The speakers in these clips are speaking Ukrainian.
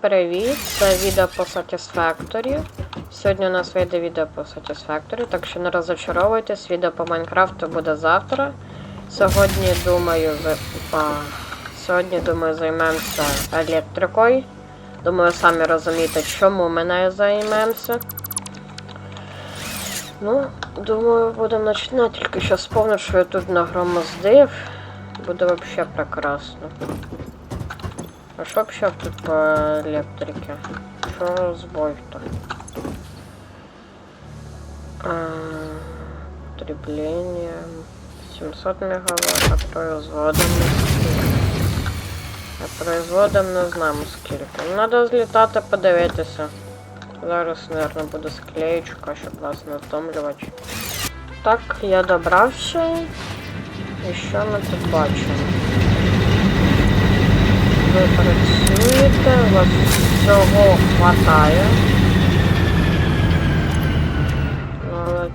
Привіт, це відео по Satisfactory. Сьогодні у нас вийде відео по Satisfactory, так що не розочаровуйтесь, відео по Майнкрафту буде завтра. Сьогодні думаю, ви... а, сьогодні думаю займемося електрикою. Думаю, самі розумієте, чому ми нею займемося. Ну, думаю, будемо починати, тільки що сповнив, що я тут нагромоздив. Буде взагалі прекрасно. А що вообще тут по электрике? Что сбой-то? Потребление 700 мегаватт, а производом. А производом не знаємо скільки. Ну, Надо злітати, подивитися. Зараз, наверное, буде склеєчка, щоб вас не втомлювати. Так, я добрався. І що ми тут бачимо? ви працюєте, у вас всього хватає. Ну, але...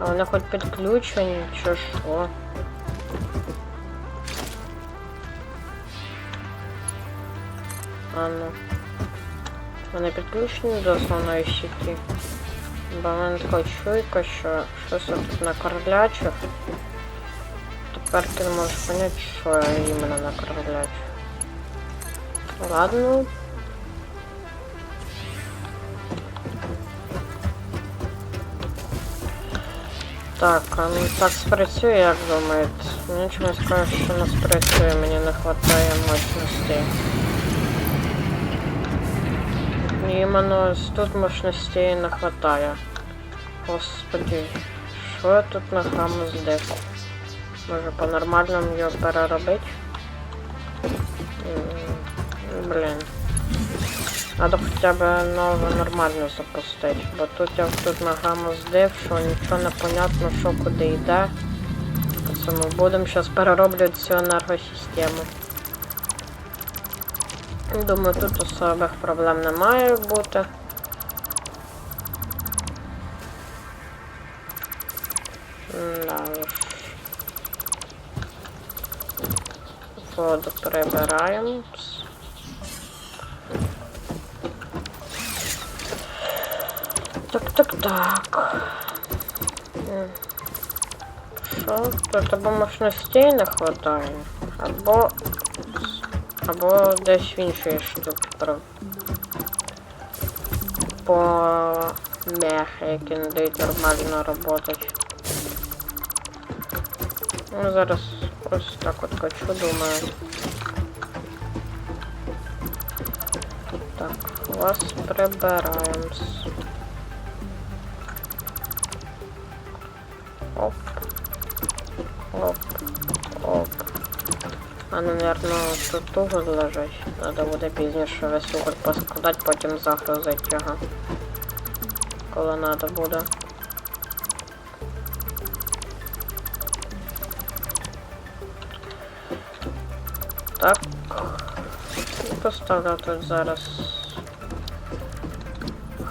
А вони хоч підключені, чи що? А ну. Вони підключені до основної сіті. Бо в мене така чуйка, що щось я тут накорлячих. Тепер ти не можеш поняти, що я іменно накорлячих. Ладно. Так, а ну так спрацює, як думаєте? Мені чомусь каже, що не спрацює, мені не вистачає мощностей. І іменно тут мощностей не вистачає. Господи, що я тут на храму здив? Може по-нормальному його переробити? Блін. Надо хоча б нове нормально запустити, бо тут я тут на граму здив, що нічого не понятно, що куди йде. Це ми будемо зараз перероблювати цю енергосистему. Думаю, тут особих проблем не має бути. Да, уж. Воду прибираємо. Так, так, так. Що? Тут або мощностей не хватає, або. Або десь в іншій штуки про. По мехи, які не дають нормально працювати. Ну, зараз ось так от хочу, думаю. Так, вас прибираємо. Оп. Оп. Оп. А ну, наверное, тут угол лежить. Надо буде пізніше весь уголь поскладати, потім загрузити його. Коли надо буде. Так. Поставлю тут зараз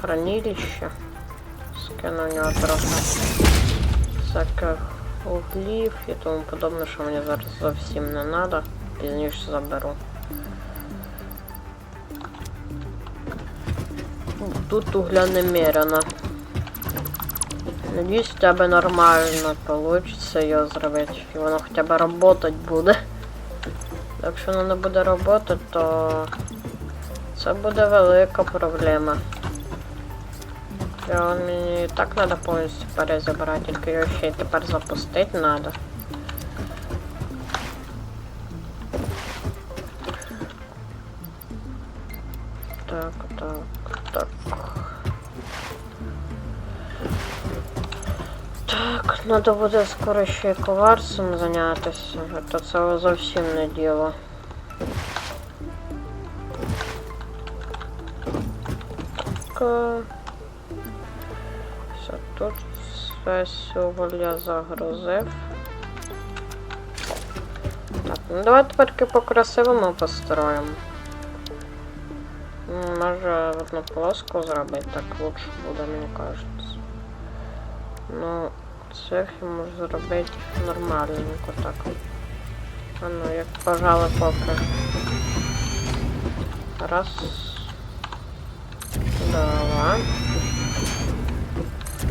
хранилище. Скину у нього трохи всяких углів і тому подобне, що мені зараз зовсім не треба. Пізніше заберу. Тут угля немерено. Надіюсь, у тебе нормально получится його зробити. І воно хоча б работать буде. Якщо воно не буде роботи, то це буде велика проблема. Його мені і так треба повністю перезабрати, тільки його ще й тепер запустити треба. Так, так, так. Так, треба буде скоро ще й коварцем зайнятися, то це зовсім не діло. Так. Тут все сьогодні я загрузив. Так, ну давай тепер по-красивому построїмо. Може одну полоску зробити, так лучше буде, мені кажеться. Ну, цих я можу зробити нормальненько так. А ну, як пожали поки. Раз. Два.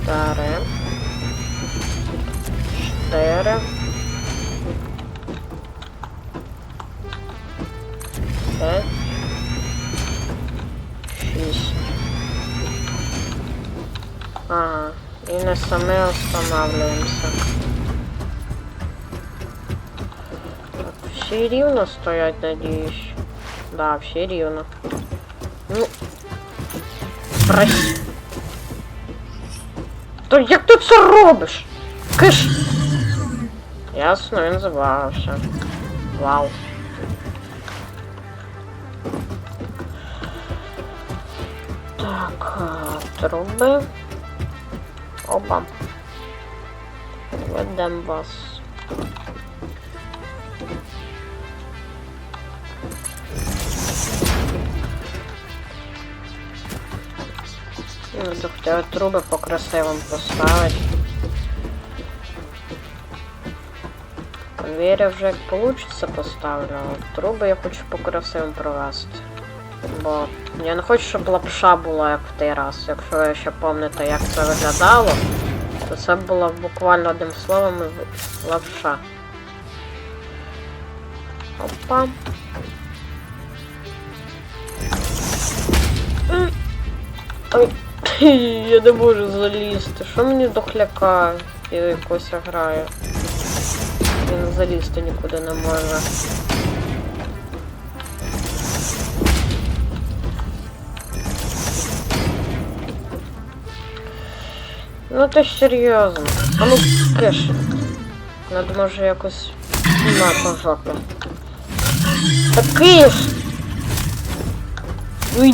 Три. Чотири. П'ять. Шість. Ага. І не самі останавливаемся. Так, всі рівно стоять, надіюсь. Да, всі рівно. Ну. Прось. То як ти це робиш? Киш! Ясно, він забавився. Вау. Так, а, труби. Опа. Ведем вас. Ну, хотіла труби по красивим поставити. Конвейер вже як получится поставлю, а труби я хочу по красивим провести. Бо я не хочу, щоб лапша була як в той раз. Якщо ви ще пам'ятаєте, як це виглядало, то це була буквально одним словом лапша. Опа. Ой, я не можу залізти. Що мені дохляка і якось грає? Він залізти нікуди не може. Ну ти серйозно. А ну киш. Надо може якось на по. Та киш! Ну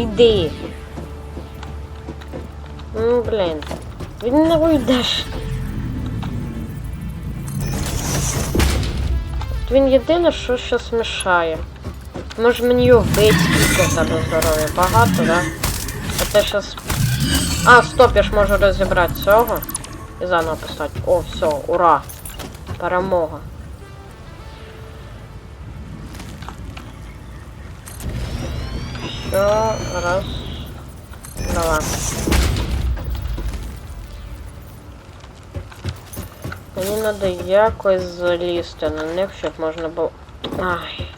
йди! Ну блін. Він не уйдеш. От Він єдине, що щось мішає. Може мені його вбити, скільки тебе здоров'я? Багато, да? А те щас а, стоп, я ж можу розібрати цього. І заново поставити. О, все, ура! Перемога. Все, раз. Два. Мені треба якось залізти на них, щоб можна було. Ай.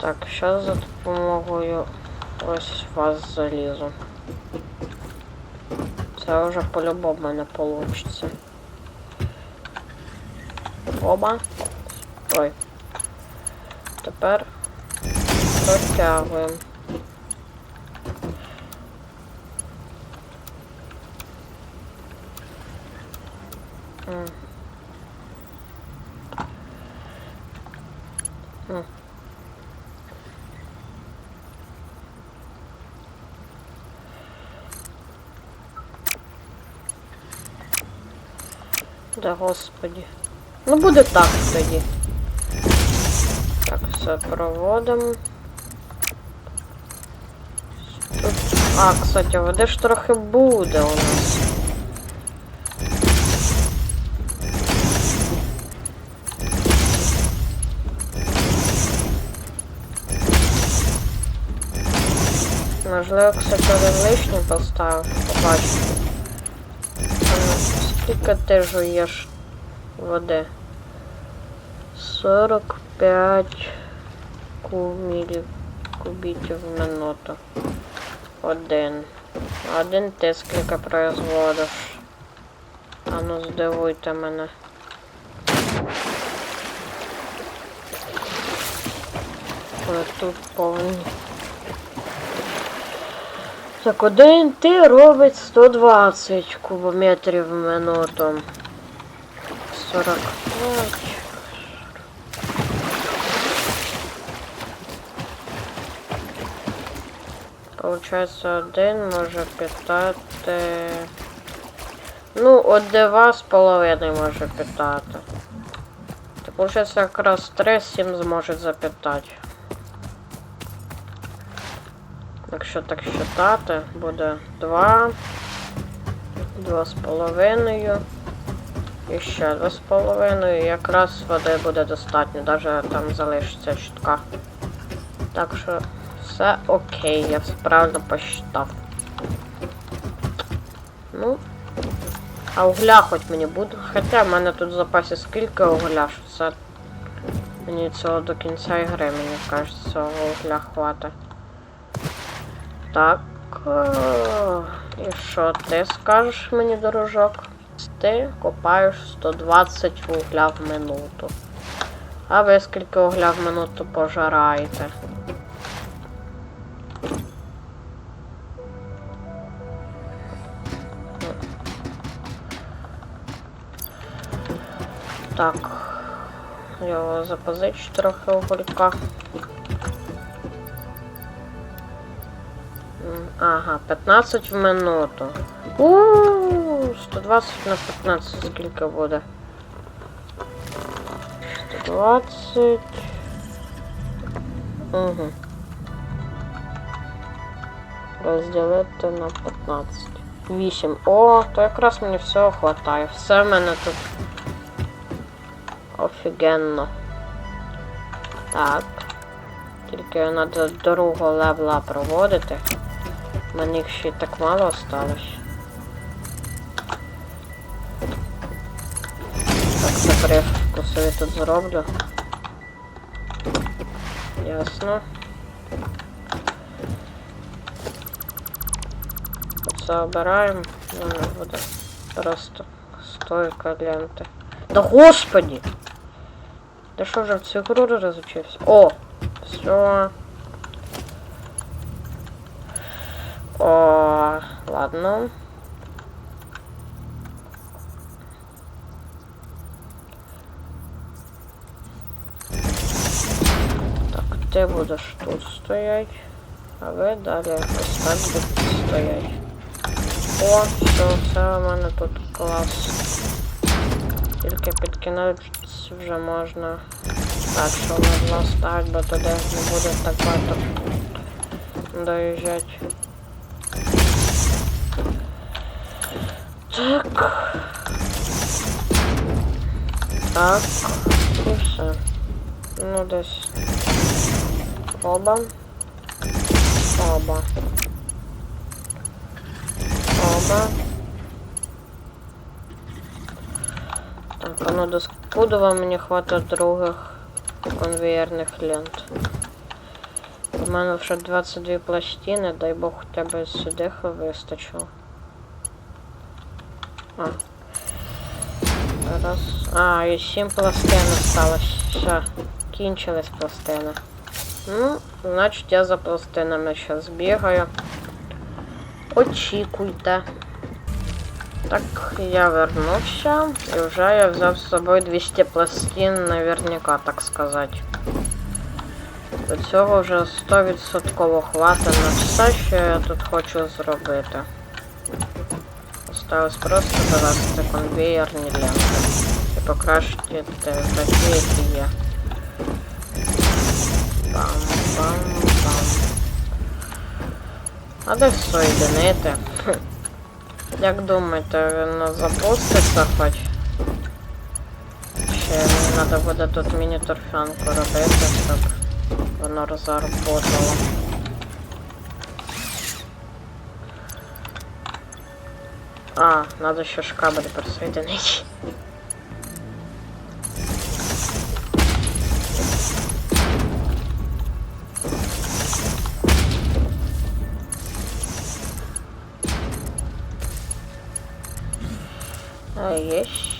Так, зараз за допомогою ось вас залізу. Це вже по-любому в мене получится. Оба. Ой. Тепер М. Да господи. Ну буде так тоді. Так, все проводимо. Тут... А, кстати, води ж трохи буде у нас. Можливо, кстати, один лишній поставив. Ну, Скільки ти жуєш води? 45 кубів кубітів в минуту. Один. Один ти скільки производиш. А ну здивуйте мене. Ой, тут повні. Так, один ти робить 120 кубометрів в минуту. 45. Получається, один може питати. Ну, от два з половиною може питати. То получається якраз 3 7 зможе запитати. Якщо так считати, буде 2, 2 з половиною, І ще два з половиною. Якраз води буде достатньо, навіть там залишиться чутка. Так що все окей, я все правильно посчитав. Ну. А угля хоч мені буде. Хоча в мене тут в запасі скільки угля, що це. Мені цього до кінця ігри, мені кажеться, цього угля хватить. Так. е, І що ти скажеш мені, дорожок? Ти копаєш 120 вугля в минуту. А ви скільки угля в минуту пожираєте? Так. Його запозичу трохи уголька. Ага, 15 в минуту. У 120 на 15 скільки буде? 120. Угу. Розділити на 15. 8. О, то якраз мені всього хватає. Все в мене тут офігенно. Так. Тільки треба другого левела проводити. Мені ще так мало осталось. Так, це привку собі тут зроблю. Ясно. Обираємо. Ну, буде. Просто стойка ленти. Да господи! Да що вже в цю ігру розучився? О! Все. О, ладно. Так, ти будеш тут стоять, а ви далі ось будете стоять. О, все, все у мене тут клас. Тільки під кінець вже можна. Так, що на два ставить, бо туди не буде так багато доїжджати. Так. Так. І все. Ну десь. Оба. Оба. Оба. Так, а ну до скудова мені хватить других конвеєрних лент. У мене вже 22 пластини, дай Бог хоча б сюди вистачило. А. Раз. А, і 7 пластин осталось. Все, кінчились пластини. Ну, значить я за пластинами зараз бігаю. Очікуйте. Так, я вернувся і вже я взяв з собою 200 пластин, наверняка, так сказати. До цього вже 100% хватить на все, що я тут хочу зробити. Осталось просто довести конвеєрні ленти і покращити такі, які є. Бам-бам-бам. А де соєдинити? Як думаєте, воно запуститься хоч? Ще мені треба буде тут міні-торфянку робити, щоб воно розработало. А, надо ще ж кабель यश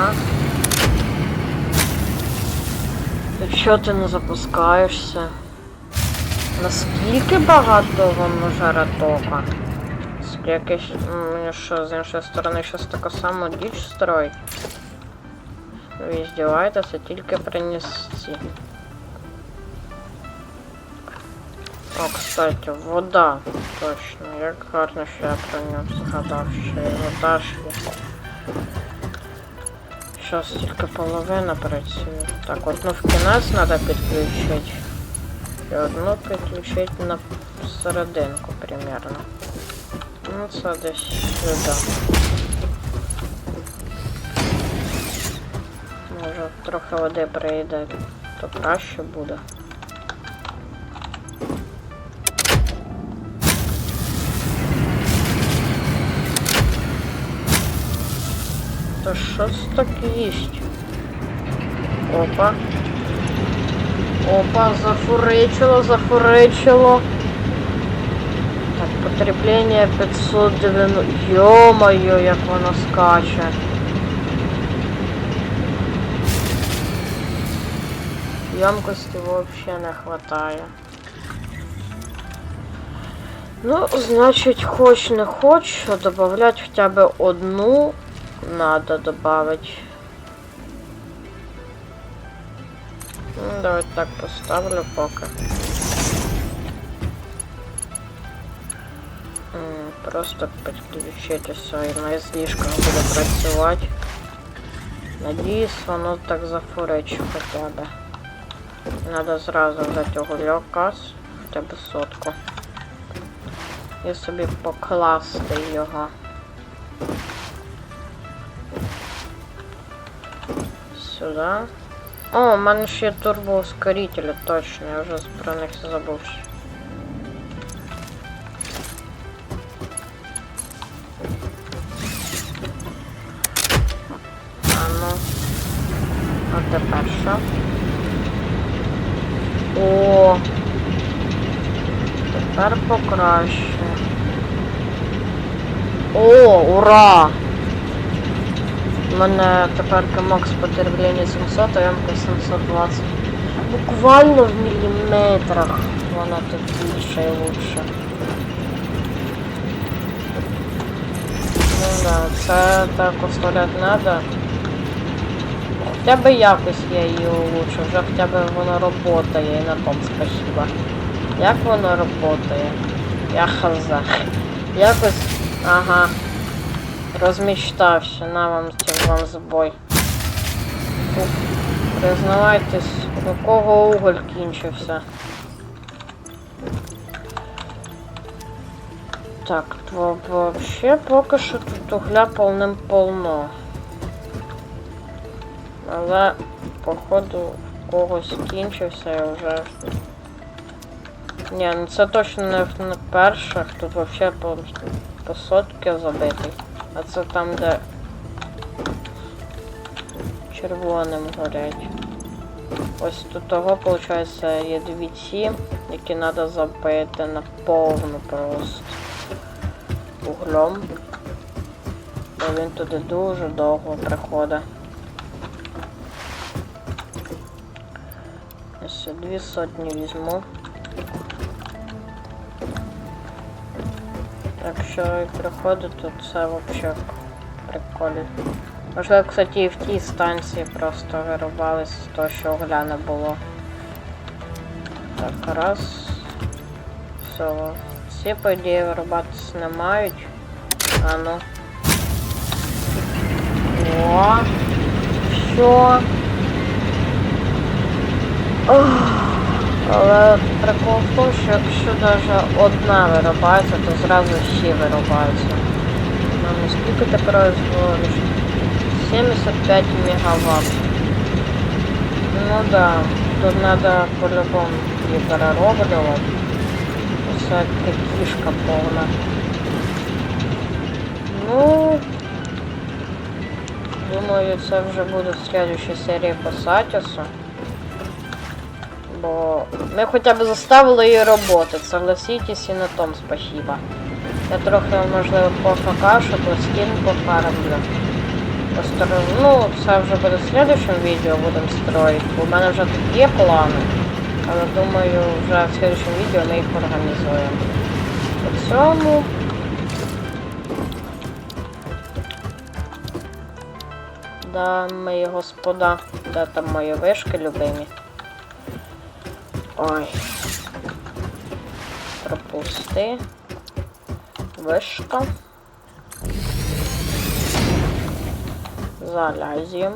Ага. Так що ти не запускаєшся? Наскільки багато воно жере тока? Скільки мені що з іншої сторони щось таке само діч строїть? Ви здіваєтеся тільки принести. О, кстати, вода. Точно. Як гарно, що я про нього згадав, що і вода ж є. только половина працює. Так, одну в кінець треба підключити. І одну підключити на серединку примерно. Ну, це десь сюди. Може трохи води прийде, то краще буде. Та що ж так їсть? Опа. Опа, зафуричило, зафуричило. Так, потребление 590. Ё-моё, як воно скаче. Ямкости вообще не хватає. Ну, значить, хоч не хоч, а добавлять хоча б одну надо добавить. Ну, давай так поставлю поки. М, Просто підключитися і на зліжках буде працювати. Надіюсь, воно так зафурить хоча б. Надо зразу взяти угольок газ, хоча б сотку. І собі покласти його. Сюди. О, у мене ще є турбоускорителі, точно, я вже про них забув. А ну. А тепер що? О! Тепер покраще. О, ура! У мене тепер макс потреблення 700, а ямка 720. Буквально в міліметрах вона тут більше і лучше. Ну да, це так устроить надо. Хоча б якось я її улучшу, вже хоча б воно работає і на том спасибо. Як воно работає? Я хаза. Якось. Ага. Розміщався, на вам вам збой. Признавайтесь, у кого уголь кінчився. Так, вообще поки що тут угля повним полно. Але, походу, в когось кінчився і вже. Ні, ну це точно не, не перших, тут вообще по, по сотки забитий. А це там, де червоним горять. Ось тут того, виходить, є дві ці, які треба забити на повну просто углем. Бо він туди дуже довго приходить. Ось дві сотні візьму. Якщо і приходить, то це взагалі прикольно. Можливо, кстати, і в тій станції просто вирубались з того, що угля не було. Так, раз. Все. Всі, по ідеї, вирубатись не мають. А ну. О! Все. Ох. Але прикол в тому, що якщо навіть одна вирубається, то зразу всі вирубаються. Ну, скільки ти производиш? 75 мегаватт. Ну да, тут надо по-любому її перероблювати. Це кишка повна. Ну, думаю, це вже буде в следующей серії по Сатісу. Бо ми хоча б заставили її роботи, согласитесь і на том спасибо. Я трохи, можливо, пофакашу, скін пофармлю. Постараю, ну, це вже буде в следующем відео будемо строїти, в мене вже тут є плани. Але думаю, вже в следующем відео ми їх організуємо. По цьому. Дами і господа, де там мої вишки любимі? Ой. Пропусти. Вишка. Залазим.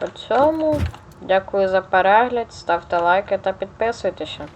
По цьому. Дякую за перегляд, ставте лайки та підписуйтеся.